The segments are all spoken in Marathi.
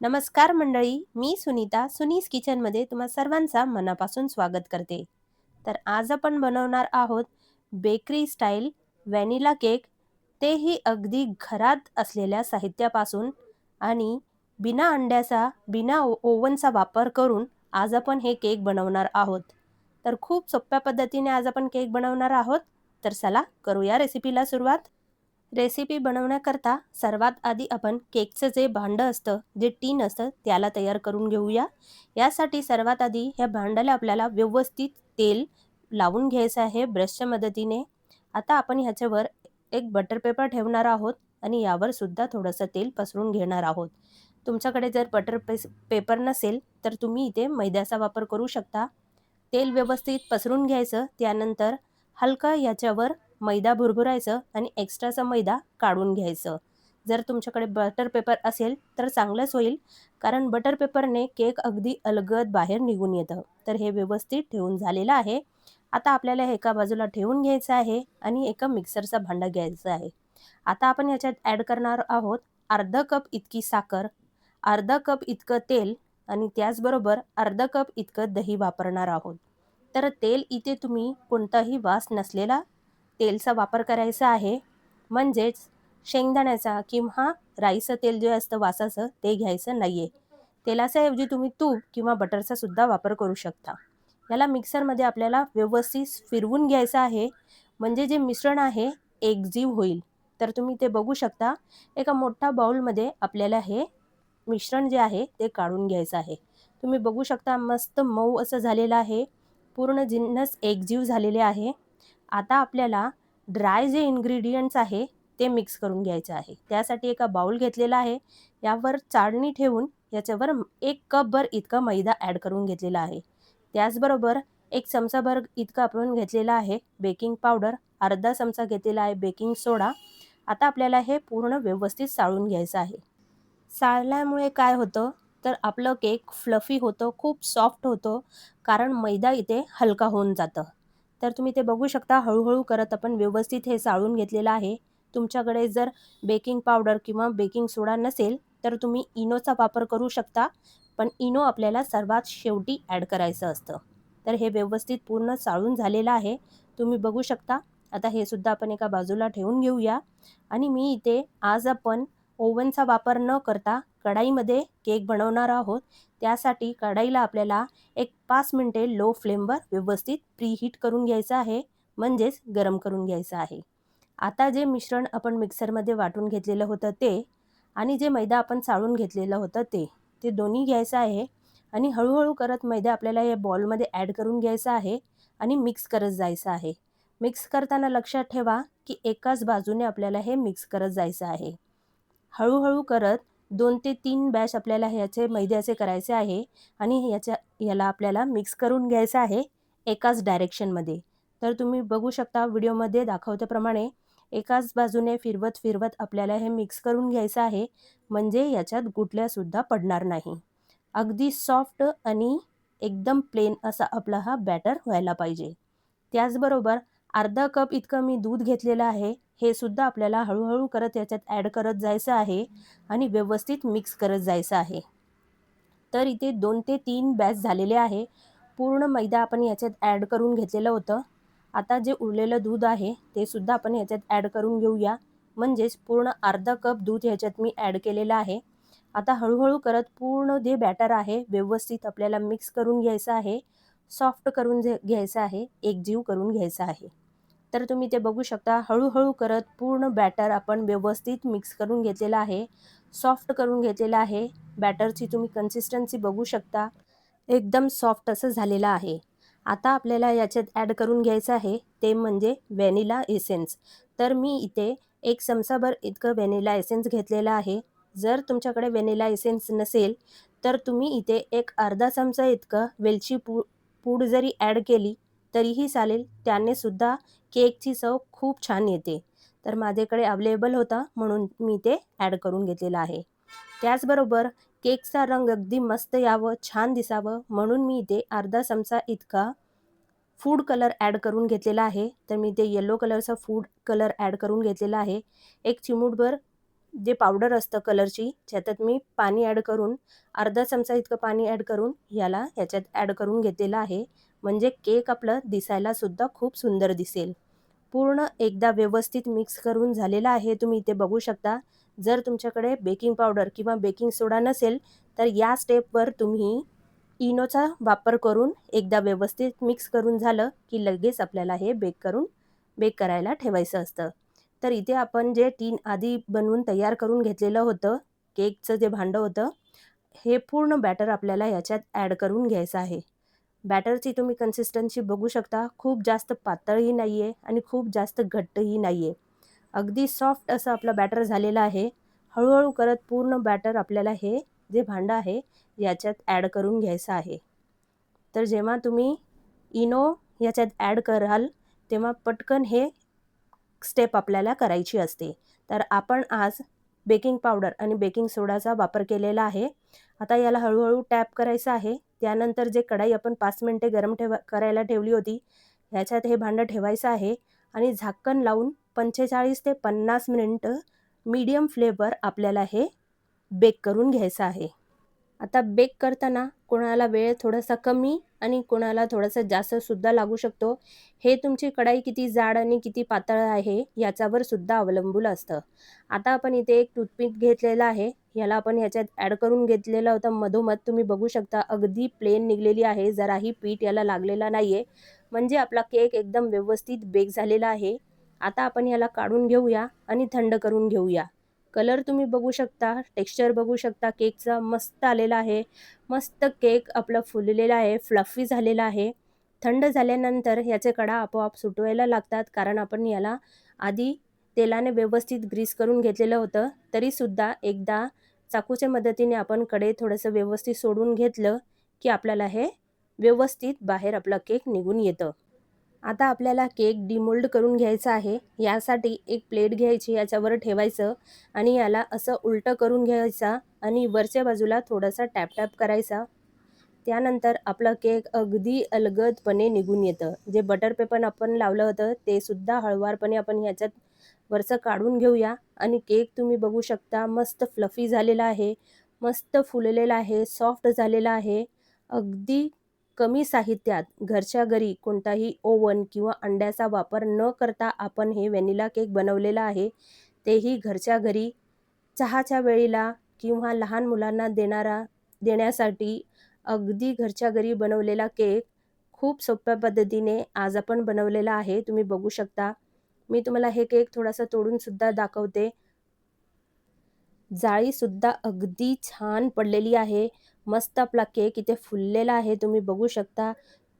नमस्कार मंडळी मी सुनीता सुनीस किचनमध्ये तुम्हा सर्वांचा मनापासून स्वागत करते. तर आज आपण बनवणार आहोत बेकरी स्टाईल व्हॅनिला केक. तेही अगदी घरात असलेल्या साहित्यापासून आणि बिना अंड्याचा बिना ओ ओव्हनचा वापर करून आज आपण हे केक बनवणार आहोत. तर खूप सोप्या पद्धतीने आज आपण केक बनवणार आहोत. तर चला करूया रेसिपीला सुरुवात. रेसिपी बनवण्याकरता सर्वात आधी आपण केकचं जे भांडं असतं जे टीन असतं त्याला तयार करून घेऊया. यासाठी सर्वात आधी ह्या भांड्याला आपल्याला व्यवस्थित तेल लावून घ्यायचं आहे ब्रशच्या मदतीने. आता आपण ह्याच्यावर एक बटर पेपर ठेवणार आहोत आणि यावर सुद्धा थोडंसं तेल पसरून घेणार आहोत. तुमच्याकडे जर बटर पेस पेपर नसेल तर तुम्ही इथे मैद्याचा वापर करू शकता. तेल व्यवस्थित पसरून घ्यायचं त्यानंतर हलका याच्यावर मैदा भुरभुरायचं आणि एक्स्ट्राचा मैदा काढून घ्यायचं. जर तुमच्याकडे बटर पेपर असेल तर चांगलंच होईल कारण बटर पेपरने केक अगदी अलगद बाहेर निघून येतं. तर हे व्यवस्थित ठेवून झालेलं आहे. आता आपल्याला हे एका बाजूला ठेवून घ्यायचं आहे आणि एका मिक्सरचा भांडा घ्यायचा आहे. आता आपण याच्यात ॲड करणार आहोत अर्धा कप इतकी साखर अर्धा कप इतकं तेल आणि त्याचबरोबर अर्धा कप इतकं दही वापरणार आहोत. तर तेल इथे तुम्ही कोणताही वास नसलेला तेलचा वापर करायचा आहे. म्हणजेच शेंगदाण्याचा किंवा राईचं तेल जे असतं वासाचं ते घ्यायचं नाही आहे तेलाच्याऐवजी तुम्ही तूप किंवा बटरचा सुद्धा वापर करू शकता. याला मिक्सरमध्ये आपल्याला व्यवस्थित फिरवून घ्यायचं आहे. म्हणजे जे मिश्रण आहे एकजीव होईल. तर तुम्ही ते बघू शकता. एका मोठ्या बाऊलमध्ये आपल्याला हे मिश्रण जे आहे ते काढून घ्यायचं आहे. तुम्ही बघू शकता मस्त मऊ असं झालेलं आहे. पूर्ण जिन्नस एकजीव झालेले आहे. आता आपल्याला ड्राय जे इन्ग्रेडियंट्स आहे ते मिक्स करून घ्यायचं आहे. त्यासाठी एका बाउल घेतलेला आहे. यावर चाळणी ठेवून याच्यावर एक कपभर इतका मैदा ॲड करून घेतलेला आहे. त्याचबरोबर एक चमचाभर इतका आपण घेतलेला आहे बेकिंग पावडर अर्धा चमचा घेतलेला आहे बेकिंग सोडा आता आपल्याला हे पूर्ण व्यवस्थित साळून घ्यायचं आहे. साळल्यामुळे काय होतं? तर आपलं केक फ्लफी होतं खूप सॉफ्ट होतं कारण मैदा इथे हलका होऊन जातं. तर तुम्ही ते बघू शकता. हळूहळू करत आपण व्यवस्थित हे साळून घेतलेलं आहे. तुमच्याकडे जर बेकिंग पावडर किंवा बेकिंग सोडा नसेल तर तुम्ही इनोचा वापर करू शकता. पण इनो आपल्याला सर्वात शेवटी ॲड करायचं असतं. तर हे व्यवस्थित पूर्ण साळून झालेलं आहे. तुम्ही बघू शकता. आता हे सुद्धा आपण एका बाजूला ठेवून घेऊया. आणि मी इथे आज आपण ओव्हनचा वापर न करता कढाईमध्ये केक बनवणार आहोत. त्यासाठी कढाईला आपल्याला एक पाच मिनटे लो फ्लेमवर व्यवस्थित प्रीहीट करून घ्यायचं आहे म्हणजेच गरम करून घ्यायचं आहे. आता जे मिश्रण आपण मिक्सरमध्ये वाटून घेतलेलं होतं ते आणि जे मैदा आपण चाळून घेतलेलं होतं ते ते दोन्ही घ्यायचं आहे आणि हळूहळू करत मैदा आपल्याला या बॉलमध्ये ॲड करून घ्यायचं आहे आणि मिक्स करत जायचं आहे. मिक्स करताना लक्षात ठेवा की एकाच बाजूने आपल्याला हे मिक्स करत जायचं आहे. हळूहळू करत दोन ते तीन बॅच आपल्याला ह्याचे मैद्याचे करायचे आहे आणि याच्या याला आपल्याला मिक्स करून घ्यायचं आहे एकाच डायरेक्शनमध्ये तर तुम्ही बघू शकता व्हिडिओमध्ये दाखवल्याप्रमाणे एकाच बाजूने फिरवत फिरवत आपल्याला हे मिक्स करून घ्यायचं आहे. म्हणजे याच्यात गुटल्यासुद्धा पडणार नाही. अगदी सॉफ्ट आणि एकदम प्लेन असा आपला हा बॅटर व्हायला पाहिजे. त्याचबरोबर अर्धा कप इतकं मी दूध घेतलेलं आहे हे सुद्धा आपल्याला हळूहळू करत याच्यात ॲड करत जायचं आहे आणि व्यवस्थित मिक्स करत जायचं आहे. तर इथे दोन ते तीन बॅच झालेले आहे. पूर्ण मैदा आपण याच्यात ॲड करून घेतलेलं होतं. आता जे उरलेलं दूध आहे ते सुद्धा आपण याच्यात ॲड करून घेऊया. म्हणजेच पूर्ण अर्धा कप दूध ह्याच्यात मी ॲड केलेलं आहे. आता हळूहळू करत पूर्ण जे बॅटर आहे व्यवस्थित आपल्याला मिक्स करून घ्यायचं आहे. सॉफ्ट करून घ्यायचं आहे एकजीव करून घ्यायचं आहे. तर तुम्ही ते बघू शकता हळूहळू करत पूर्ण बॅटर आपण व्यवस्थित मिक्स करून घेतलेलं आहे सॉफ्ट करून घेतलेलं आहे बॅटरची तुम्ही कन्सिस्टन्सी बघू शकता एकदम सॉफ्ट असं झालेलं आहे. आता आपल्याला याच्यात ॲड करून घ्यायचं आहे ते म्हणजे व्हॅनिला एसेन्स तर मी इथे एक चमचाभर इतकं व्हॅनिला एसेन्स घेतलेलं आहे. जर तुमच्याकडे व्हॅनिला एसेन्स नसेल तर तुम्ही इथे एक अर्धा चमचा इतकं वेलची पू पूड जरी ॲड केली तरीही चालेल. त्याने सुद्धा केकची चव खूप छान येते. तर माझ्याकडे अवेलेबल होता म्हणून मी ते ॲड करून घेतलेलं आहे. त्याचबरोबर केकचा रंग अगदी मस्त यावं छान दिसावं म्हणून मी इथे अर्धा चमचा इतका फूड कलर ॲड करून घेतलेला आहे. तर मी ते येलो कलरचा फूड कलर ॲड करून घेतलेला आहे. एक चिमूटभर जे पावडर असतं कलरची ज्याच्यात मी पाणी ॲड करून अर्धा चमचा इतकं पाणी ॲड करून याला ह्याच्यात ॲड करून घेतलेलं आहे. म्हणजे केक आपलं दिसायलासुद्धा खूप सुंदर दिसेल. पूर्ण एकदा व्यवस्थित मिक्स करून झालेला आहे. तुम्ही इथे बघू शकता. जर तुमच्याकडे बेकिंग पावडर किंवा बेकिंग सोडा नसेल तर या स्टेपवर तुम्ही इनोचा वापर करून एकदा व्यवस्थित मिक्स करून झालं की लगेच आपल्याला हे बेक करून बेक करायला ठेवायचं असतं. तर इथे आपण जे टीन आधी बनवून तयार करून घेतलेलं होतं केकचं जे भांडं होतं हे पूर्ण बॅटर आपल्याला याच्यात ॲड करून घ्यायचं आहे. बॅटरची तुम्ही कन्सिस्टन्सी बघू शकता खूप जास्त पातळही नाही आहे आणि खूप जास्त घट्टही नाही आहे अगदी सॉफ्ट असं आपलं बॅटर झालेलं आहे. हळूहळू करत पूर्ण बॅटर आपल्याला हे जे भांडं आहे याच्यात ॲड करून घ्यायचं आहे. तर जेव्हा तुम्ही इनो याच्यात ॲड कराल तेव्हा पटकन हे स्टेप आपल्याला करायची असते. तर आपण आज बेकिंग पावडर आणि बेकिंग सोडाचा वापर केलेला आहे. आता याला हळूहळू टॅप करायचं आहे. त्यानंतर जे कढाई आपण पाच मिनटे गरम ठेवा करायला ठेवली होती ह्याच्यात हे भांडं ठेवायचं आहे. आणि झाकण लावून पंचेचाळीस ते पन्नास मिनिट मीडियम फ्लेवर आपल्याला हे बेक करून घ्यायचं आहे. आता बेक करताना कोणाला वेळ थोडासा कमी आणि कोणाला थोडासा जास्तसुद्धा लागू शकतो. हे तुमची कढाई किती जाड आणि किती पातळ आहे याच्यावर सुद्धा अवलंबून असतं. आता आपण इथे एक टूथपिक घेतलेला आहे. याला आपण ह्याच्यात ॲड करून घेतलेलं होतं. मधोमध तुम्ही बघू शकता अगदी प्लेन निघलेली आहे. जराही पीठ याला लागलेला नाही आहे म्हणजे आपला केक एकदम व्यवस्थित बेक झालेला आहे. आता आपण याला काढून घेऊया आणि थंड करून घेऊया. कलर तुम्ही बघू शकता टेक्स्चर बघू शकता. केकचा मस्त आलेला आहे. मस्त केक आपला फुललेला आहे फ्लफी झालेला आहे. थंड झाल्यानंतर याचे कडा आपोआप सुटवायला लागतात कारण आपण याला आधी तेलाने व्यवस्थित ग्रीस करून घेतलेलं होतं. तरीसुद्धा एकदा चाकूच्या मदतीने आपण कडे थोडंसं व्यवस्थित सोडून घेतलं की आपल्याला हे व्यवस्थित बाहेर आपला केक निघून येतं. आता आपल्याला केक डिमोल्ड करून घ्यायचा आहे. यासाठी एक प्लेट घ्यायची याच्यावर ठेवायचं आणि याला असं उलटं करून घ्यायचा आणि वरच्या बाजूला थोडासा टॅपटॅप करायचा. त्यानंतर आपलं केक अगदी अलगदपणे निघून येतं. जे बटर पेपर आपण लावलं होतं ते सुद्धा हळवारपणे आपण ह्याच्यात वरचं काढून घेऊया. आणि केक तुम्ही बघू शकता मस्त फ्लफी झालेला आहे मस्त फुललेला आहे सॉफ्ट झालेला आहे. अगदी कमी साहित्यात घरच्या घरी कोणताही ओवन किंवा अंड्याचा वापर न करता आपण हे व्हॅनिला केक बनवलेला आहे तेही घरच्या घरी चहाच्या वेळेला किंवा लहान मुलांना देणारा देण्यासाठी अगदी घरच्या घरी बनवलेला केक खूप सोप्या पद्धतीने आज आपण बनवलेला आहे तुम्ही बघू शकता. मी तुम्हाला हे केक थोडासा तोडूनसुद्धा दाखवते. जाळीसुद्धा अगदी छान पडलेली आहे. मस्त आपला केक इथे फुललेला आहे. तुम्ही बघू शकता.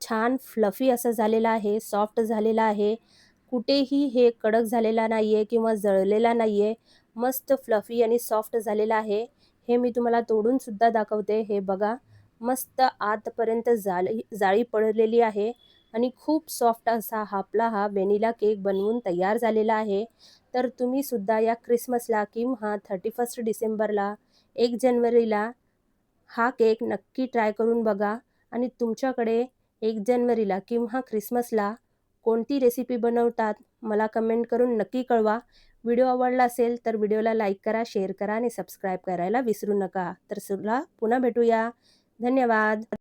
छान फ्लफी असं झालेला आहे. सॉफ्ट झालेला आहे. कुठेही हे कडक झालेला नाही आहे किंवा जळलेला नाही आहे मस्त फ्लफी आणि सॉफ्ट झालेला आहे. हे मी तुम्हाला तोडूनसुद्धा दाखवते. हे बघा. मस्त आतपर्यंत जाळी जाळी पडलेली आहे. आणि खूप सॉफ्ट असा आपला हा वेनिला केक बनवून तयार झालेला आहे. तर तुम्ही सुद्धा या क्रिसमसला किंवा थर्टी फर्स्ट डिसेंबरला एक जानेवारीला हा केक नक्की ट्राय करून बघा. आणि तुमच्याकडे एक जानेवारीला किंवा ख्रिसमसला कोणती रेसिपी बनवतात मला कमेंट करून नक्की कळवा. व्हिडिओ आवडला असेल तर व्हिडिओला लाईक करा शेअर करा आणि सबस्क्राईब करायला विसरू नका. तर सुद्धा पुन्हा भेटूया. धन्यवाद.